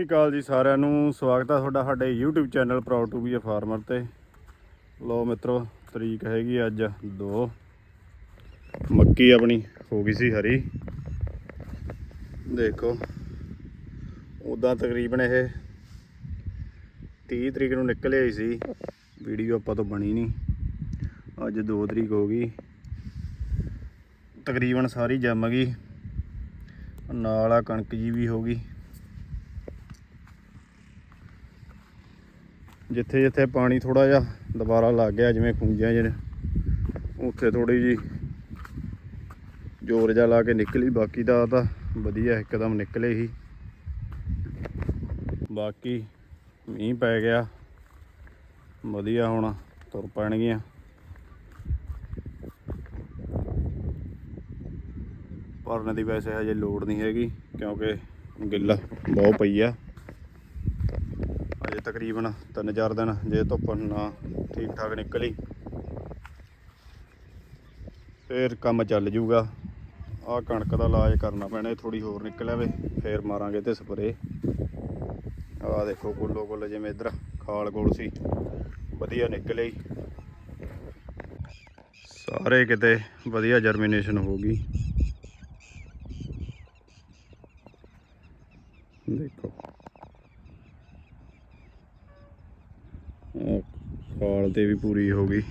ਸਤਿ ਸ਼੍ਰੀ ਅਕਾਲ ਜੀ ਸਾਰਿਆਂ ਨੂੰ। ਸਵਾਗਤ ਹੈ ਤੁਹਾਡਾ ਸਾਡੇ YouTube channel proud to be a farmer ਤੇ। ਲੋ ਮਿੱਤਰੋ, ਤਰੀਕ ਹੈਗੀ ਅੱਜ 2 ਮੱਕੀ ਆਪਣੀ ਹੋ ਗਈ ਸੀ ਹਰੀ। ਦੇਖੋ ਉਦਾਂ ਤਕਰੀਬਨ ਇਹ 30 ਤਰੀਕ ਨੂੰ ਨਿਕਲ ਆਈ ਸੀ। ਵੀਡੀਓ ਆਪਾਂ ਤੋਂ ਬਣੀ ਨਹੀਂ। ਅੱਜ 2 ਤਰੀਕ ਹੋ ਗਈ। ਤਕਰੀਬਨ ਸਾਰੀ ਜੰਮ ਗਈ। ਨਾਲ ਆ ਕਣਕ ਜੀ ਵੀ ਹੋ ਗਈ। ਜਿੱਥੇ ਜਿੱਥੇ ਪਾਣੀ ਥੋੜਾ ਜਿਹਾ ਦੁਬਾਰਾ ਲੱਗ ਗਿਆ, ਜਿਵੇਂ ਖੂੰਜਿਆਂ ਜਿਹੜੇ ਉੱਥੇ ਥੋੜੀ ਜੀ ਜ਼ੋਰ ਜਿਹਾ ਲਾ ਕੇ ਨਿਕਲੀ, ਬਾਕੀ ਦਾ ਤਾਂ ਵਧੀਆ ਇੱਕਦਮ ਨਿਕਲੇ ਹੀ। ਬਾਕੀ ਮੀਂਹ ਪੈ ਗਿਆ, ਵਧੀਆ ਹੁਣ ਤੁਰ ਪੈਣਗੀਆਂ। ਭਰਨ ਦੀ ਵੈਸੇ ਹਜੇ ਲੋੜ ਨਹੀਂ ਹੈਗੀ, ਕਿਉਂਕਿ ਗਿੱਲ ਬਹੁਤ ਪਈ ਆ। ਅਜੇ ਤਕਰੀਬਨ 3-4 ਦਿਨ ਜੇ ਧੁੱਪ ਨਾ ਠੀਕ ਠਾਕ ਨਿਕਲੀ, ਫੇਰ ਕੰਮ ਚੱਲ ਜੂਗਾ। ਆਹ ਕਣਕ ਦਾ ਇਲਾਜ ਕਰਨਾ ਪੈਣਾ ਥੋੜੀ ਹੋਰ ਨਿਕਲ ਆਵੇ ਫੇਰ ਮਾਰਾਂਗੇ ਤੇ ਸਪਰੇ ਆਹ ਦੇਖੋ ਗੁੱਲੋ ਗੁੱਲ ਜਿਵੇਂ ਇਧਰ ਖਾਲ ਗੋਲ ਸੀ, ਵਧੀਆ ਨਿਕਲੇ। ਸਾਰੇ ਕਿਤੇ ਵਧੀਆ ਜਰਮੀਨੇਸ਼ਨ ਹੋ ਗਈ ਦੇਖੋ ਆਹ ਖਾਲ ਤੇ ਵੀ ਪੂਰੀ ਹੋ ਗਈ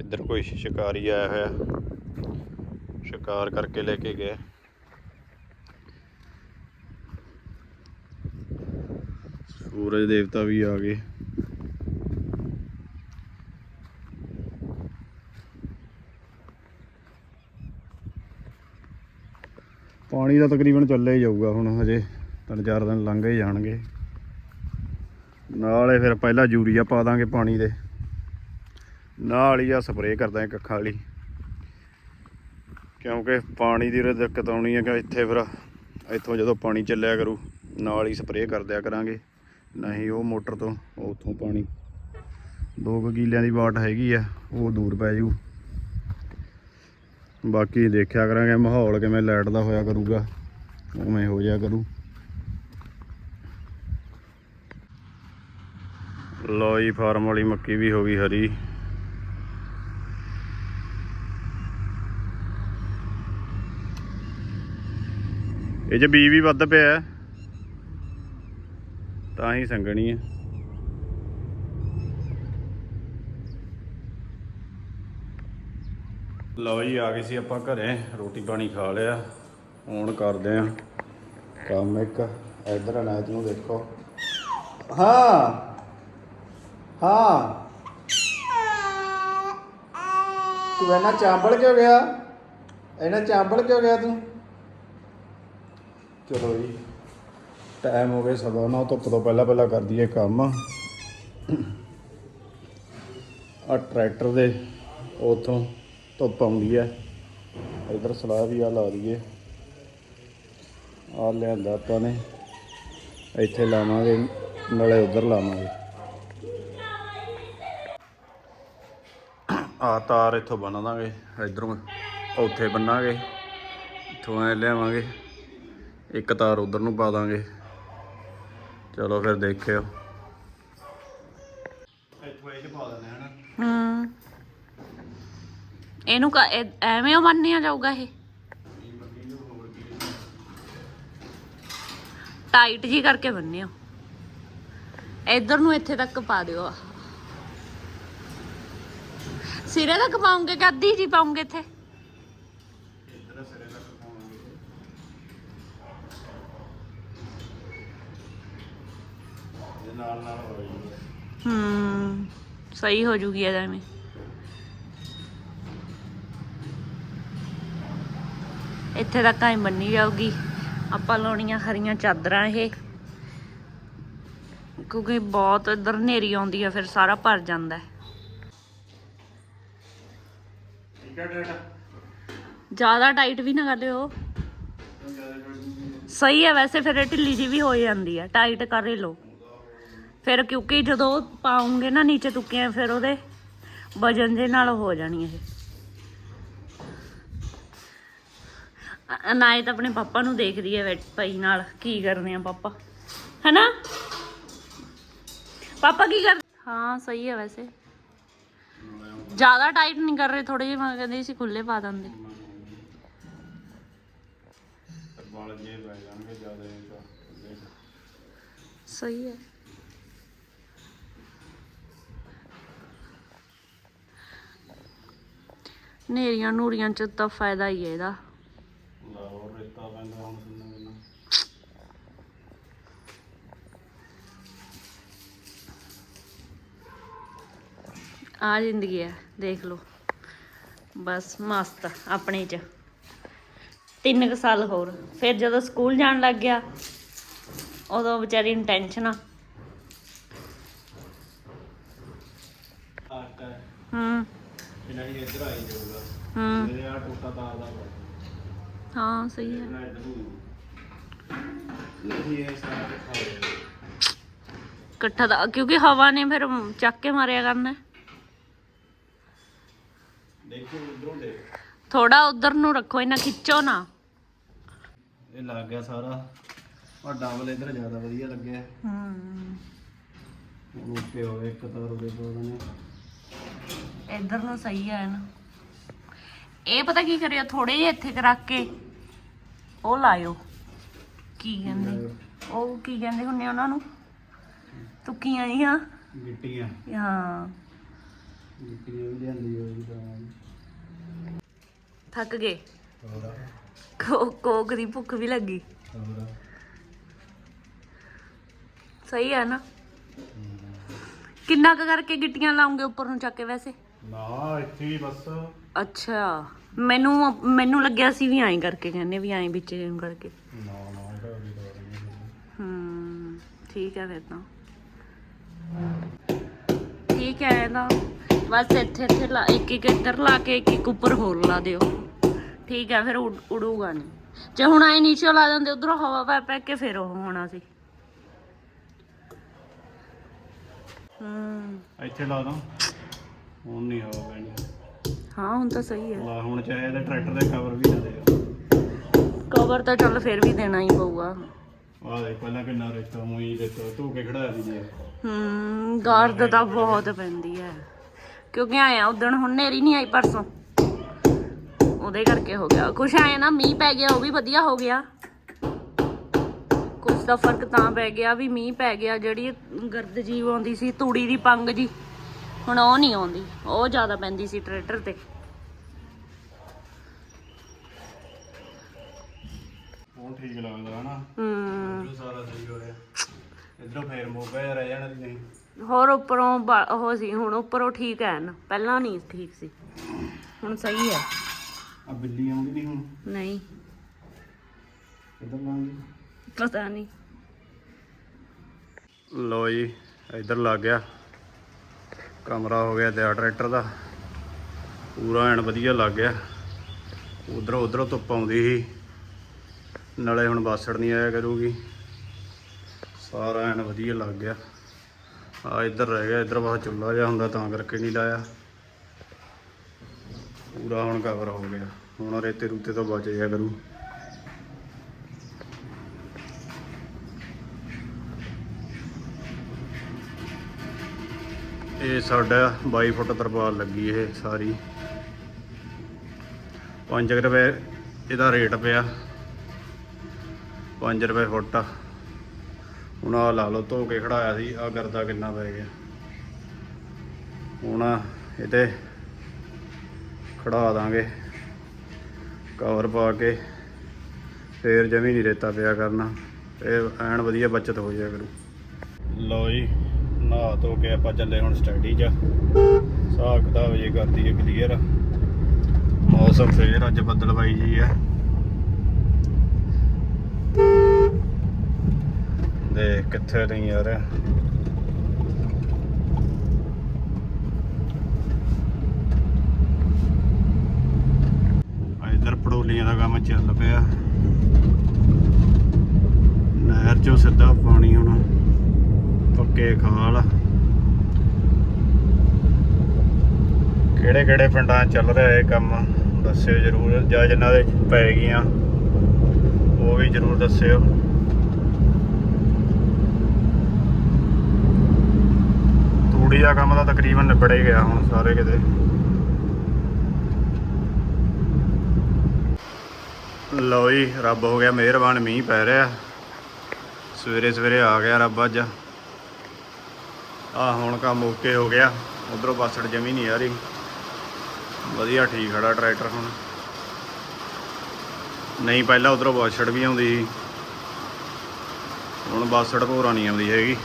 ਇੱਧਰ ਕੋਈ ਸ਼ਿਕਾਰੀ ਆਇਆ ਹੋਇਆ ਸ਼ਿਕਾਰ ਕਰਕੇ ਲੈ ਕੇ ਗਿਆ ਸੂਰਜ ਦੇਵਤਾ ਵੀ ਆ ਪਾਣੀ ਦਾ ਤਕਰੀਬਨ ਚੱਲਿਆ ਹੀ ਜਾਊਗਾ ਹੁਣ ਹਜੇ, ਤਿੰਨ ਚਾਰ ਦਿਨ ਲੰਘ ਹੀ ਜਾਣਗੇ। ਨਾਲੇ ਫਿਰ ਪਹਿਲਾਂ ਯੂਰੀਆ ਪਾ ਦਾਂਗੇ ਪਾਣੀ ਦੇ। ਨਾਲ ਹੀ ਆ ਸਪਰੇਅ ਕਰਦਾ ਕੱਖਾਂ ਵਾਲੀ। ਕਿਉਂਕਿ ਪਾਣੀ ਦੀ ਉਰੇ ਦਿੱਕਤ ਆਉਣੀ ਹੈ ਕਿ ਇੱਥੇ ਫਿਰ ਇੱਥੋਂ ਜਦੋਂ ਪਾਣੀ ਚੱਲਿਆ ਕਰੂ, ਨਾਲ ਹੀ ਸਪਰੇਅ ਕਰ ਦਿਆ ਕਰਾਂਗੇ। ਨਹੀਂ, ਉਹ ਮੋਟਰ ਤੋਂ ਉੱਥੋਂ ਪਾਣੀ। ਦੋ ਕੁ ਦੀ ਵਾਟ ਹੈਗੀ ਆ, ਉਹ ਦੂਰ ਪੈ ਜੂ ਬਾਕੀ ਦੇਖਿਆ ਕਰਾਂਗੇ ਮਾਹੌਲ ਕਿਵੇਂ ਲਾਈਟ ਦਾ ਹੋਇਆ ਕਰੂਗਾ, ਉਵੇਂ ਹੋ ਜਾਇਆ ਕਰੂ। ਲੋਈ ਫਾਰਮ ਵਾਲੀ ਮੱਕੀ ਵੀ ਹੋ ਗਈ ਹਰੀ। ਇਹ ਚ ਬੀ ਵੀ ਵੱਧ ਪਿਆ, ਤਾਂ ਹੀ ਸੰਗਣੀ ਹੈ। ਲਓ ਜੀ, ਆ ਗਏ ਸੀ ਆਪਾਂ ਘਰੇ, ਰੋਟੀ ਪਾਣੀ ਖਾ ਲਿਆ। ਹੁਣ ਕਰਦੇ ਆ ਕੰਮ ਇੱਕ। ਇਧਰ ਅਨਾਜ ਨੂੰ ਦੇਖੋ। ਹਾਂ ਹਾਂ। ਤੂੰ ਇਹਨਾਂ ਚਾਂਬਲ ਕਿਉਂ ਗਿਆ? ਇਹਨਾਂ ਚਾਂਬਲ ਕਿਉਂ ਗਿਆ ਤੂੰ? ਚਲੋ ਜੀ ਟਾਈਮ ਹੋ ਗਿਆ ਸਵਾ ਨੌ, ਧੁੱਪ ਤੋਂ ਪਹਿਲਾਂ ਪਹਿਲਾਂ ਕਰ ਦਈਏ ਕੰਮ। ਆ ਟਰੈਕਟਰ ਦੇ ਉਥੋਂ ਧੁੱਪ ਆਉਂਦੀ ਹੈ। ਇਧਰ ਸਲਾਹ ਵੀ ਆ ਲਾ ਦਈਏ ਆ ਲਿਆਂਦਾ ਆਪਾਂ ਨੇ। ਇੱਥੇ ਲਾਵਾਂਗੇ ਨਾਲੇ ਉਧਰ ਲਾਵਾਂਗੇ। ਆ ਤਾਰ ਇੱਥੋਂ ਬੰਨ ਦਾਂਗੇ ਇਧਰੋਂ ਉੱਥੇ ਬੰਨਾਂਗੇ। ਇੱਥੋਂ ਐ ਲਿਆਵਾਂਗੇ। ਇੱਕ ਤਾਰ ਉਧਰ ਨੂੰ ਪਾ ਦਾਂਗੇ। ਚਲੋ ਫਿਰ ਦੇਖਿਓ। ਇੱਥੋਂ ਇਹ ਪਾ ਦਿੰਦੇ ਹਨਾ ਹੂੰ। ਇਹਨੂੰ ਕ- ਐਵੇਂ ਉਹ ਬੰਨਿਆ ਜਾਊਗਾ ਇਹ? ਟਾਈਟ ਜੀ ਕਰਕੇ ਬੰਨਿਓ। ਇਧਰ ਨੂੰ ਇੱਥੇ ਤੱਕ ਪਾ ਦਿਓ। ਸਿਰੇ ਤੱਕ ਪਾਉਂਗੇ ਕਿ ਅੱਧੀ ਜੀ ਪਾਉਂਗੇ ਇੱਥੇ? ਨਾਲ ਨਾਲ ਹੋ ਰਹੀ ਹੈ ਹੂੰ ਸਹੀ ਹੋ ਜੂਗੀ ਇਹਦਾ ਐਵੇਂ। ਇੱਥੇ ਤੱਕ ਐ ਬੰਨੀ ਜਾਊਗੀ। ਆਪਾਂ ਲਾਉਣੀਆਂ ਹਰੀਆਂ ਚਾਦਰਾਂ ਇਹ। ਕਿਉਂਕਿ ਬਹੁਤ ਇਧਰ ਹਨੇਰੀ ਆਉਂਦੀ ਆ ਫਿਰ ਸਾਰਾ ਭਰ ਜਾਂਦਾ ਜ਼ਿਆਦਾ ਟਾਈਟ ਵੀ ਨਾ ਕਰ ਲਿਓ ਸਹੀ ਹੈ ਵੈਸੇ ਫਿਰ ਢਿੱਲੀ ਜੀ ਵੀ ਹੋ ਜਾਂਦੀ ਹੈ ਟਾਈਟ ਕਰ ਲਓ। ਫਿਰ ਕਿਉਂਕਿ ਜਦੋਂ ਪਾਉਂਗੇ ਨਾ ਨੀਚੇ ਤੁੱਕੀਆਂ ਫਿਰ ਉਹਦੇ ਵਜਨ ਦੇ ਨਾਲ ਹੋ ਜਾਣੀ ਇਹ। ਅਨਾਇਤ ਆਪਣੇ ਪਾਪਾ ਨੂੰ ਦੇਖਦੀ ਹੈ ਬੈਠ ਪਈ ਨਾਲ, ਕੀ ਕਰਦੇ ਆ ਪਾਪਾ? ਹੈਨਾ? ਪਾਪਾ ਕੀ ਕਰ ਹਾਂ, ਸਹੀ ਹੈ ਵੈਸੇ। ਜ਼ਿਆਦਾ ਟਾਈਟ ਨਹੀਂ ਕਰ ਰਹੇ ਥੋੜੇ ਜਿਹੇ, ਮੈਂ ਕਹਿੰਦੀ ਸੀ ਖੁੱਲੇ ਪਾ ਦਿੰਦੇ। ਵਾਲ ਜੇ ਪੈ ਜਾਣਗੇ ਜ਼ਿਆਦਾ ਸਹੀ ਹੈ। ਨੇਰੀਆਂ ਨੂਰੀਆਂ ਚ ਤਾਂ ਫਾਇਦਾ ਹੀ ਹੈ ਇਹਦਾ ਲਾਹੌਰ ਰੇਤਾ ਪੈਂਦਾ ਹੁਣ ਕਿੰਨਾ ਕਿੰਨਾ ਆ ਜ਼ਿੰਦਗੀ ਹੈ ਦੇਖ ਲਓ। ਬਸ ਮਸਤ ਆਪਣੇ ਚ। ਤਿੰਨ ਕੁ ਸਾਲ ਹੋਰ। ਫਿਰ ਜਦੋਂ ਸਕੂਲ ਜਾਣ ਲੱਗ ਗਿਆ ਉਦੋਂ ਵਿਚਾਰੀ ਨੂੰ ਟੈਨਸ਼ਨ ਆ ਹੂੰ। ਇਹਨਾਂ ਦੀ ਇੱਧਰ ਆਈ ਜਾਊਗਾ। ਹੂੰ। ਮੇਰੇ ਆ ਟੁੱਟਾ ਤਾਰ ਦਾ ਹਾਂ ਸਹੀ ਇਕੱਠਾ ਦਾ ਕਿਉਂਕਿ ਹਵਾ ਨੇ ਫਿਰ ਚੱਕ ਕੇ ਮਾਰਿਆ ਕਰਨਾ। ਦੇਖੋ ਉਧਰੋਂ ਦੇਖ ਥੋੜਾ ਉਧਰ ਨੂੰ ਰੱਖੋ ਇਹਨਾਂ ਖਿੱਚੋ ਨਾ। ਇਹ ਲੱਗ ਗਿਆ ਸਾਰਾ। ਆ ਡਬਲ ਇੱਧਰ ਜ਼ਿਆਦਾ ਵਧੀਆ ਲੱਗਿਆ। ਹੂੰ। ਹੁਣ ਉੱਤੇ ਹੋਵੇ ਇੱਕ ਤਾਰ ਉਹਦੇ ਕੋਲ ਨੇ ਇੱਧਰ ਨੂੰ ਸਹੀ ਹੈ ਨਾ। ਇਹ ਪਤਾ ਕੀ ਕਰਿਓ ਥੋੜੇ ਜਿਹੇ ਇੱਥੇ ਕੁ ਰੱਖ ਕੇ ਉਹ ਲਾਇਓ। ਕੀ ਕਹਿੰਦੇ? ਉਹ ਕੀ ਕਹਿੰਦੇ ਹੁੰਨੇ ਉਹਨਾਂ ਨੂੰ? ਤੁੱਕੀਆਂ ਜੀਆਂ ਗਿੱਟੀਆਂ। ਹਾਂ। ਗਿੱਟੀਆਂ ਵੀ ਲਿਆਂਦੀ ਹੋਈ ਤਾਂ। ਥੱਕ ਗਏ? ਹੋਰ? ਕੋ- ਕੋਕ ਦੀ ਭੁੱਖ ਵੀ ਲੱਗੀ। ਹੋਰ? ਸਹੀ ਹੈ ਨਾ? ਕਿੰਨਾ ਕੁ ਕਰਕੇ ਗਿੱਟੀਆਂ ਲਾਉਂਗੇ ਉੱਪਰ ਨੂੰ ਚੱਕ ਕੇ ਵੈਸੇ? ਨਾ ਇੱਥੇ ਹੀ ਬਸ। ਅੱਛਾ ਮੈਨੂੰ ਮੈਨੂੰ ਲੱਗਿਆ ਸੀ ਵੀ ਐਂ ਕਰਕੇ ਕਹਿੰਦੇ ਵੀ ਐਂ ਵਿੱਚ ਨੂੰ ਕਰਕੇ। ਨਾ ਨਾ ਇਹਦਾ ਵੀ ਲੋੜ ਨਹੀਂ ਹਮ ਠੀਕ ਹੈ ਫਿਰ ਤਾਂ। ਠੀਕ ਹੈ ਨਾ ਬਸ ਇੱਥੇ ਇੱਥੇ ਲਾ ਇੱਕ ਇੱਕ ਇੱਧਰ ਲਾ ਕੇ ਇੱਕ ਇੱਕ ਉੱਪਰ ਹੋਰ ਲਾ ਦਿਓ। ਠੀਕ ਹੈ ਫਿਰ ਉੱਡ- ਉਡੂਗਾ ਨਹੀਂ। ਜੇ ਹੁਣ ਆਏ ਨੀਚੇ ਲਾ ਦਿੰਦੇ ਉਧਰੋਂ ਹਵਾ ਪੈ ਪੈ ਕੇ ਫਿਰ ਉਹ ਹੋਣਾ ਸੀ। ਹਮ ਇੱਥੇ ਲਾ ਦਾਂ। ਹੁਣ ਨਹੀਂ ਹਵਾ ਪੈਣੀ। ਹਾਂ ਹੁਣ ਤਾਂ ਸਹੀ ਹੈ। ਲਾ ਹੁਣ ਚਾਹੇ ਇਹਦੇ ਟਰੈਕਟਰ ਦੇ ਕਵਰ ਵੀ ਨਾ ਦੇ। ਕਵਰ ਤਾਂ ਚੱਲ ਫਿਰ ਵੀ ਦੇਣਾ ਹੀ ਪਊਗਾ। ਆਹ ਦੇਖ ਪਹਿਲਾਂ ਕਿੰਨਾ ਰੇਤਾ ਮੂਈ ਦੇ ਧੋ ਕੇ ਖੜਾਇਆ ਸੀ ਜੀ। ਹਮ ਗਾਰਦ ਤਾਂ ਬਹੁਤ ਪੈਂਦੀ ਹੈ। ਕਿਉਂਕਿ ਆਇਆ ਉਦਣ ਹੁਣ ਨੇਰੀ ਨਹੀਂ ਆਈ ਪਰਸੋਂ। ਉਹਦੇ ਕਰਕੇ ਹੋ ਗਿਆ। ਕੁਛ ਆਇਆ ਨਾ ਮੀਂਹ ਪੈ ਗਿਆ ਉਹ ਵੀ ਵਧੀਆ ਹੋ ਗਿਆ। ਕੁਛ ਦਾ ਫ਼ਰਕ ਤਾਂ ਪੈ ਗਿਆ ਵੀ ਮੀਂਹ ਪੈ ਗਿਆ ਜਿਹੜੀ ਗਰਦ ਜੀਵ ਆਉਂਦੀ ਸੀ ਤੂੜੀ ਦੀ ਪੰਗ ਜੀ। ਹੁਣ ਉਹ ਨਹੀਂ ਆਉਂਦੀ ਉਹ ਜ਼ਿਆਦਾ ਪੈਂਦੀ ਸੀ ਟਰੈਕਟਰ ਤੇ। ਹੁਣ ਠੀਕ ਲੱਗਦਾ ਹਨਾ ਹਮ ਇੱਧਰੋਂ ਸਾਰਾ ਸਹੀ ਹੋ ਰਿਹਾ। ਇਧਰੋਂ ਫੇਰ ਮੋਗਾ ਜਿਹਾ ਰਹਿ ਜਾਣਾ ਸੀ ਨਹੀਂ ਹੋਰ ਉੱਪਰੋਂ ਬ- ਉਹ ਸੀ ਹੁਣ ਉੱਪਰੋਂ ਠੀਕ ਹੈ ਨਾ। ਪਹਿਲਾਂ ਨਹੀਂ ਠੀਕ ਸੀ। ਹੁਣ ਸਹੀ ਹੈ। ਆ ਬਿੱਲੀ ਆਉਂਦੀ ਨਹੀਂ ਹੁਣ। ਨਹੀਂ। ਕਿੱਧਰ ਲਾਂਗੀ ਪਤਾ ਨਹੀਂ। ਲੋ ਜੀ ਇੱਧਰ ਲੱਗ ਗਿਆ। ਕਮਰਾ ਹੋ ਗਿਆ ਤਿਆਰ ਟਰੈਕਟਰ ਦਾ। ਪੂਰਾ ਐਨ ਵਧੀਆ ਲੱਗ ਗਿਆ। ਉਧਰੋਂ ਉਧਰੋਂ ਧੁੱਪ ਆਉਂਦੀ ਸੀ। ਨਾਲੇ ਹੁਣ ਬਾਸੜ ਨਹੀਂ ਆਇਆ ਕਰੂਗੀ। ਸਾਰਾ ਐਨ ਵਧੀਆ ਲੱਗ ਗਿਆ। ਆ ਇੱਧਰ ਰਹਿ ਗਿਆ। ਇੱਧਰ ਬਾਹਰ ਚੁੱਲ੍ਹਾ ਜਿਹਾ ਹੁੰਦਾ ਤਾਂ ਕਰਕੇ ਨਹੀਂ ਲਾਇਆ। ਪੂਰਾ ਹੁਣ ਕਵਰ ਹੋ ਗਿਆ। ਹੁਣ ਰੇਤੇ ਰੂਤੇ ਤੋਂ ਬਚ ਜਾਇਆ ਕਰੂ। ਇਹ ਸਾਡਾ 22 ਫੁੱਟ ਤਰਪਾਲ ਲੱਗੀ ਇਹ ਸਾਰੀ। 5 ਰੁਪਏ ਇਹਦਾ ਰੇਟ ਪਿਆ। 5 ਰੁਪਏ ਫੁੱਟ। ਹੁਣ ਆ ਲਾ ਲਓ, ਧੋ ਕੇ ਖੜਾਇਆ ਸੀ ਆ ਗਰਦਾ ਕਿੰਨਾ ਪੈ ਗਿਆ। ਹੁਣ ਇਹਦੇ ਖੜਾ ਦਾਂਗੇ। ਕਵਰ ਪਾ ਕੇ, ਫੇਰ ਜਮੀ ਨਹੀਂ ਰੇਤਾ ਪਿਆ ਕਰਨਾ। ਇਹ ਐਨ ਵਧੀਆ ਬਚਤ ਹੋ ਜਾਇਆ ਕਰੂ। ਲਓ ਜੀ। ਨਹਾ ਧੋ ਕੇ ਆਪਾਂ ਚੱਲੇ ਹੁਣ ਸਟੱਡੀ 'ਚ। ਹਿਸਾਬ ਕਿਤਾਬ ਜੇ ਕਰਦੀ ਹੈ ਕਲੀਅਰ ਮੌਸਮ ਫੇਰ ਅੱਜ ਬੱਦਲਵਾਈ ਜੀ ਹੈ। ਦੇਖ ਕਿੱਥੇ ਨਹੀਂ ਯਾਰ। ਆ ਇੱਧਰ ਪੜੋਲੀਆਂ ਦਾ ਕੰਮ ਚੱਲ ਪਿਆ। ਨਹਿਰ ਚੋਂ ਸਿੱਧਾ ਪਾਣੀ ਹੁਣ। ਪੱਕੇ ਖਾਲ। ਕਿਹੜੇ ਕਿਹੜੇ ਪਿੰਡਾਂ ਚੱਲ ਰਿਹਾ ਇਹ ਕੰਮ, ਦੱਸਿਓ ਜਰੂਰ, ਜਾਂ ਜਿਨ੍ਹਾਂ ਦੇ ਪੈ ਗਈਆਂ, ਉਹ ਵੀ ਜਰੂਰ ਦੱਸਿਓ। ਤੂੜੀ ਦਾ ਕੰਮ ਤਾਂ ਤਕਰੀਬਨ ਨਿਬੜ ਹੀ ਗਿਆ ਹੁਣ ਸਾਰੇ ਕਿਤੇ। ਲਓ ਜੀ, ਰੱਬ ਹੋ ਗਿਆ ਮਿਹਰਬਾਨ, ਮੀਂਹ ਪੈ ਰਿਹਾ। ਸਵੇਰੇ ਸਵੇਰੇ ਆ ਗਿਆ ਰੱਬ ਅੱਜ। ਆ ਹੁਣ ਕੰਮ ਓਕੇ ਹੋ ਗਿਆ। ਉਧਰੋਂ ਬਾਸੜ ਜਮੀ ਨਹੀਂ ਆ ਰਹੀ। ਵਧੀਆ ਠੀਕ ਖੜਾ ਟਰੈਕਟਰ ਹੁਣ। ਨਹੀਂ, ਪਹਿਲਾਂ ਉਧਰੋਂ ਬਾਸੜ ਵੀ ਆਉਂਦੀ ਸੀ। ਹੁਣ ਬਾਸੜ ਭੋਰਾ ਨਹੀਂ ਆਉਂਦੀ ਹੈਗੀ।